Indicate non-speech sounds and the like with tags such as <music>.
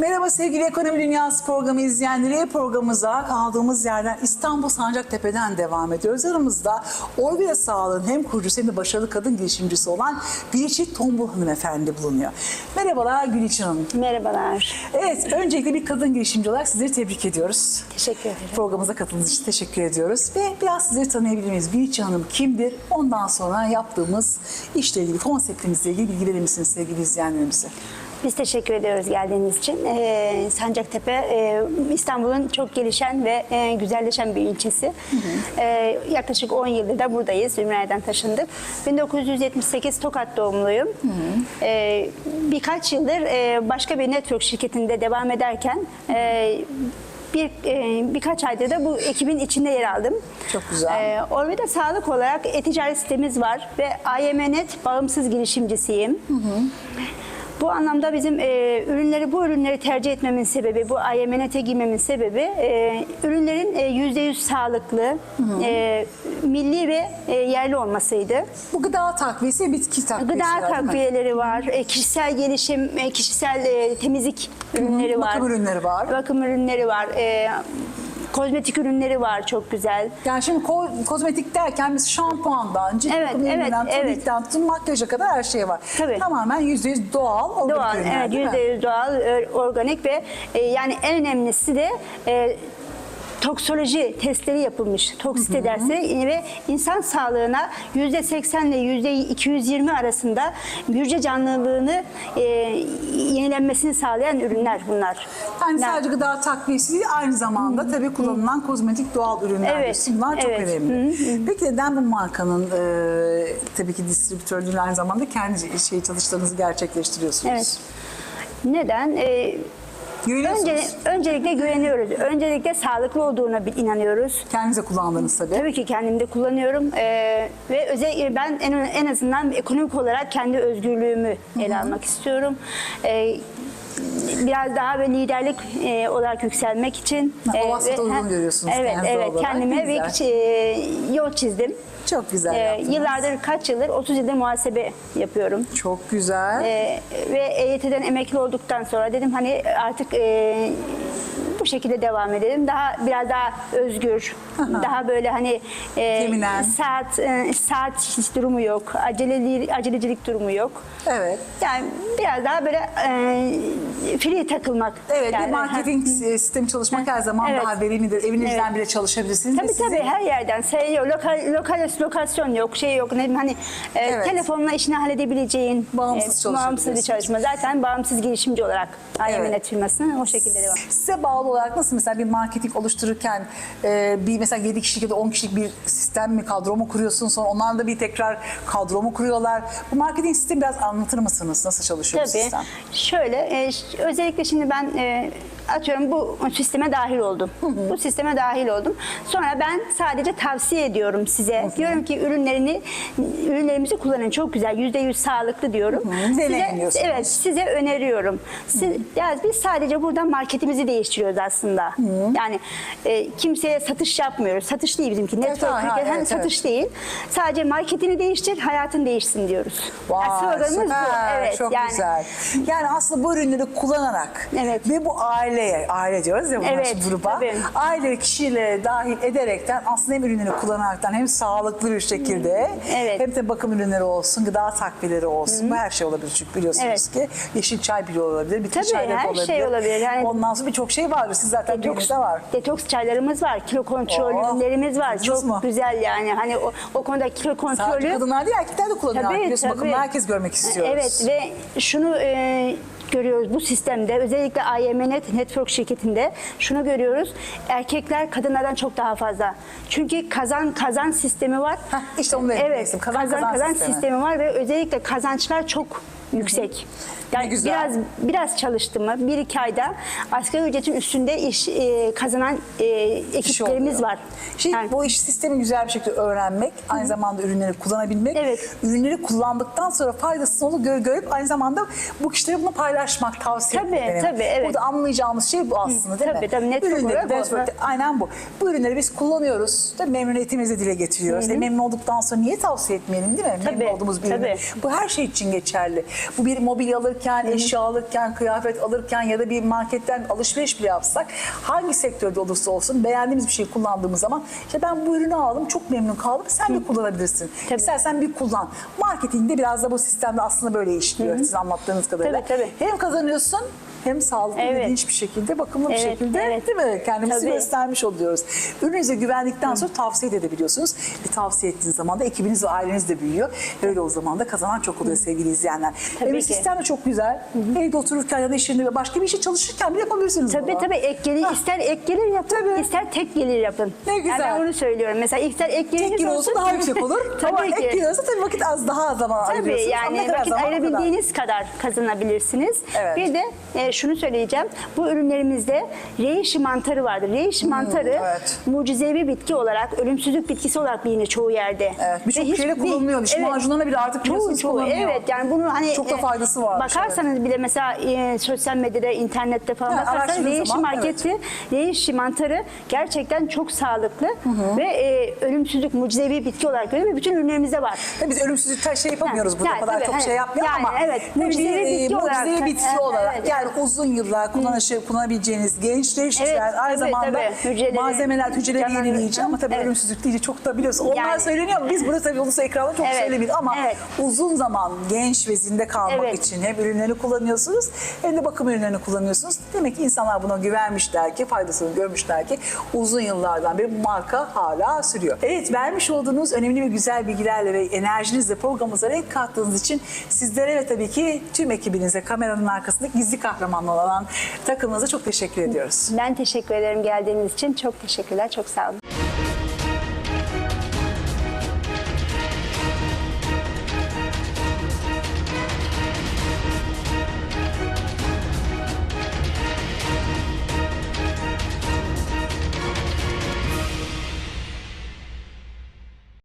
Merhaba sevgili Ekonomi Dünyası programı izleyenleri. Programımıza kaldığımız yerden İstanbul Sancaktepe'den devam ediyoruz. Aramızda Orville Sağlığı'nın hem kurucusu hem de başarılı kadın girişimcisi olan Gülçin Tombul hanımefendi bulunuyor. Merhabalar Gülçin Hanım. Merhabalar. Evet, öncelikle bir kadın girişimci olarak sizleri tebrik ediyoruz. Teşekkür ederim. Programımıza katıldığınız için teşekkür ediyoruz. Ve biraz sizleri tanıyabilir miyiz? Gülçin Hanım kimdir? Ondan sonra yaptığımız işle ilgili, konseptimizle ilgili bilgi verir misiniz sevgili izleyenlerimize? Biz teşekkür ediyoruz geldiğiniz için. Ee, Sancaktepe e, İstanbul'un çok gelişen ve e, güzelleşen bir ilçesi. Ee, yaklaşık 10 yıldır da buradayız. Ümraniye'den taşındık. 1978 Tokat doğumluyum. Ee, birkaç yıldır e, başka bir network şirketinde devam ederken e, bir e, birkaç aydır da bu ekibin içinde yer aldım. Çok güzel. Ee, Orveda Sağlık olarak e-ticaret sitemiz var ve IMNet bağımsız girişimcisiyim. Bu anlamda bizim e, ürünleri bu ürünleri tercih etmemin sebebi, bu IMNet'e girmemin sebebi e, ürünlerin e, %100 sağlıklı, e, milli ve e, yerli olmasıydı. Bu gıda takviyesi, bitki takviyesi. Gıda takviyeleri var, e, kişisel gelişim, e, kişisel e, temizlik ürünleri var. bakım ürünleri var. Bakım ürünleri var. e, kozmetik ürünleri var çok güzel. Yani şimdi ko- kozmetik derken biz şampuandan, cilt Evet, bakım evet, tonikten tutun makyaja kadar her şey var. Tabii. Tamamen %100 doğal, organik Doğal, ürünler evet değil mi? yüzde yüz doğal, ö- organik ve e, yani en önemlisi de e, toksoloji testleri yapılmış. Toksite dersleri ve insan sağlığına yüzde 80 ile yüzde 220 arasında hücre canlılığını e, yenilenmesini sağlayan ürünler bunlar. Yani sadece gıda takviyesi değil, aynı zamanda tabii kullanılan kozmetik doğal ürünler. Evet. Bunlar çok evet. önemli. Peki neden bu markanın e, tabii ki distribütörlüğünü aynı zamanda kendi şey çalıştığınızı gerçekleştiriyorsunuz? Evet. Neden? E, Güveniyorsunuz. önce, öncelikle güveniyoruz. Öncelikle sağlıklı olduğuna bir inanıyoruz. Kendinize kullandığınız tabii. Tabii ki kendimde kullanıyorum Ee, ve özellikle ben en, en azından ekonomik olarak kendi özgürlüğümü ele almak istiyorum. Ee, biraz daha ve liderlik e, olarak yükselmek için. Ha, o e, vasfı uygun ha, görüyorsunuz Evet, evet. olarak. Kendime bir e, yol çizdim. Çok güzel Ee, yaptınız. yıllardır kaç yıldır 30 yıldır muhasebe yapıyorum. Çok güzel. Ee, ve EYT'den emekli olduktan sonra dedim hani artık e, bu şekilde devam edelim. Daha biraz daha özgür, daha böyle hani e, Feminen. saat e, saat hiç durumu yok, aceleli acelecilik durumu yok. evet. Yani biraz daha böyle e, free takılmak. Evet, yani. bir marketing e, sistemi çalışmak her zaman Evet. daha verimlidir. Evinizden Evet. bile çalışabilirsiniz. Tabii sizi- tabii her yerden sayıyor. Lokal, lokal lokasyon yok, şey yok. Ne hani e, Evet. telefonla işini halledebileceğin Bağımsız e, bağımsız bir çalışma. Zaten bağımsız girişimci olarak Evet. IMNet firmasının o şekilde devam. Size bağlı olarak nasıl mesela bir marketing oluştururken e, bir mesela 7 kişilik ya da 10 kişilik bir sistem mi kadro mu kuruyorsun sonra onlar da bir tekrar kadro mu kuruyorlar? Bu marketing sistemi biraz anlatır mısınız? Nasıl çalışıyor Tabii. sistem? Şöyle e, özellikle şimdi ben e, atıyorum bu sisteme dahil oldum. Bu sisteme dahil oldum. Sonra ben sadece tavsiye ediyorum size. Diyorum ki ürünlerini ürünlerimizi kullanın. Çok güzel. yüzde yüz sağlıklı diyorum. Size, Deneyimliyorsunuz. evet size öneriyorum. Siz, ya biz sadece burada marketimizi değiştiriyoruz aslında. Yani e, kimseye satış yapmıyoruz. Satış değil bizimki. Network market, evet, hani satış evet. değil. Sadece marketini değiştir, hayatın değişsin diyoruz. Vay, Yani sloganımız bu. süper, Evet, çok yani, güzel. Yani aslında bu ürünleri kullanarak Evet. ve bu aileye, aile diyoruz ya bunlar Evet, gruba, tabii. aile kişileri dahil ederekten aslında hem ürünleri kullanaraktan hem sağlıklı bir şekilde Evet. hem de bakım ürünleri olsun, gıda takviyeleri olsun. Bu her şey olabilir çünkü biliyorsunuz Evet. ki yeşil çay bile olabilir, bitki Tabii, çayları da her olabilir. şey olabilir. Yani- Ondan sonra birçok şey vardır. Siz zaten Detoks, birinizde var. detoks çaylarımız var, kilo kontrol Oh, ürünlerimiz var. Çok mu? güzel yani. Hani o, o konuda kilo Sadece kontrolü. kadınlar değil erkekler de kullanıyor. Tabii, Biliyorsun tabii. bakımda herkes görmek istiyoruz. Evet ve şunu e, görüyoruz bu sistemde özellikle IMNet Network şirketinde şunu görüyoruz. Erkekler kadınlardan çok daha fazla. Çünkü kazan kazan sistemi var. Heh, işte onu da Evet. Kazan kazan kazan, sistemi. sistemi. var ve özellikle kazançlar çok yüksek. Yani güzel. biraz biraz çalıştı mı bir iki ayda asgari ücretin üstünde iş e, kazanan e, ekiplerimiz oluyor. var. Şimdi Yani- bu iş sistemi güzel bir şekilde öğrenmek, aynı zamanda ürünleri kullanabilmek, Evet. ürünleri kullandıktan sonra faydasını onu gör, görüp aynı zamanda bu kişilere bunu paylaşmak, tavsiye Tabii, etmek. tabii, evet. Burada anlayacağımız şey bu aslında değil Tabii, mi? tabii, network Ürünleri, network'te- aynen bu. Bu ürünleri biz kullanıyoruz, da memnuniyetimizi dile getiriyoruz. E, memnun olduktan sonra niye tavsiye etmeyelim değil mi? Tabii, memnun olduğumuz bir ürün. tabii. Bu her şey için geçerli. Bu bir mobilya alırken, eşya alırken, kıyafet alırken ya da bir marketten alışveriş bile yapsak hangi sektörde olursa olsun beğendiğimiz bir şeyi kullandığımız zaman işte ben bu ürünü aldım çok memnun kaldım sen de kullanabilirsin. Tabii. İstersen bir kullan. Marketingde biraz da bu sistemde aslında böyle işliyor sizin anlattığınız kadarıyla. Tabii, tabii. Hem kazanıyorsun hem sağlıklı Evet. ilginç bir şekilde bakımlı bir Evet, şekilde evet. değil mi? Kendimizi Tabii. göstermiş oluyoruz. Ürününüze güvendikten sonra tavsiye de edebiliyorsunuz. Bir tavsiye ettiğiniz zaman da ekibiniz ve aileniz de büyüyor. Öyle o zaman da kazanan çok oluyor sevgili izleyenler. Tabii evet, ki. sistem de çok güzel. Evde otururken ya da iş yerinde ve başka bir işe çalışırken bile yapabilirsiniz Tabii bunu. tabii ek gelir, Ha. ister ek gelir yapın, Tabii. ister tek gelir yapın. Ne Yani güzel. ben onu söylüyorum. Mesela ister ek kilo olsa olsun. daha yüksek olur. <laughs> tabii Ama ki. ek kilo olsa tabii vakit az daha az zaman Tabii ayırıyorsunuz. Ne yani vakit o kadar. ayırabildiğiniz kadar kazanabilirsiniz. Evet. Bir de e, şunu söyleyeceğim. Bu ürünlerimizde reishi mantarı vardır. Reishi mantarı Hmm, evet. mucizevi bitki olarak, ölümsüzlük bitkisi olarak bilinir çoğu yerde. Evet, birçok Ve hiç- kullanılıyor. Diş macunlarına bile artık çoğu, biliyorsunuz çoğu, kullanılıyor. Evet yani bunu hani Çok da e, faydası varmış, Bakarsanız bile mesela e, sosyal medyada, internette falan Ha, bakarsanız araştırdığınız reishi zaman, marketi, reishi mantarı gerçekten çok sağlıklı ve e, ölümsüzlük mucizevi bitki olarak görüyor ve bütün ürünlerimizde var. Tabii biz ölümsüzlük ta- şey yapamıyoruz burada yani kadar tabii, çok şey yapmıyor yani ama evet, mucizevi bitki olarak- mucizevi bitki Evet, olarak evet. yani uzun yıllar kullanışı, kullanabileceğiniz gençleştiren Evet, aynı tabii, zamanda tabii. Hücreleri- malzemeler hücreleri yenileyici ama tabii Evet. ölümsüzlük deyince çok da biliyorsun. Onlar Yani- söyleniyor ama biz burada tabii ulusal ekranda çok Evet, söylemiyoruz ama evet. uzun zaman genç ve zinde kalmak Evet. için hem ürünlerini kullanıyorsunuz hem de bakım ürünlerini kullanıyorsunuz. Demek ki insanlar buna güvenmişler ki faydasını görmüşler ki uzun yıllardan beri bu marka hala sürüyor. Evet vermiş olduğunuz önemli ve güzel bilgilerle ve enerjinizle programımıza renk kattığınız için sizlere ve tabii ki tüm ekibinize kameranın arkasındaki gizli kahramanlar olan takımınıza çok teşekkür ediyoruz. Ben teşekkür ederim geldiğiniz için. Çok teşekkürler, çok sağ olun.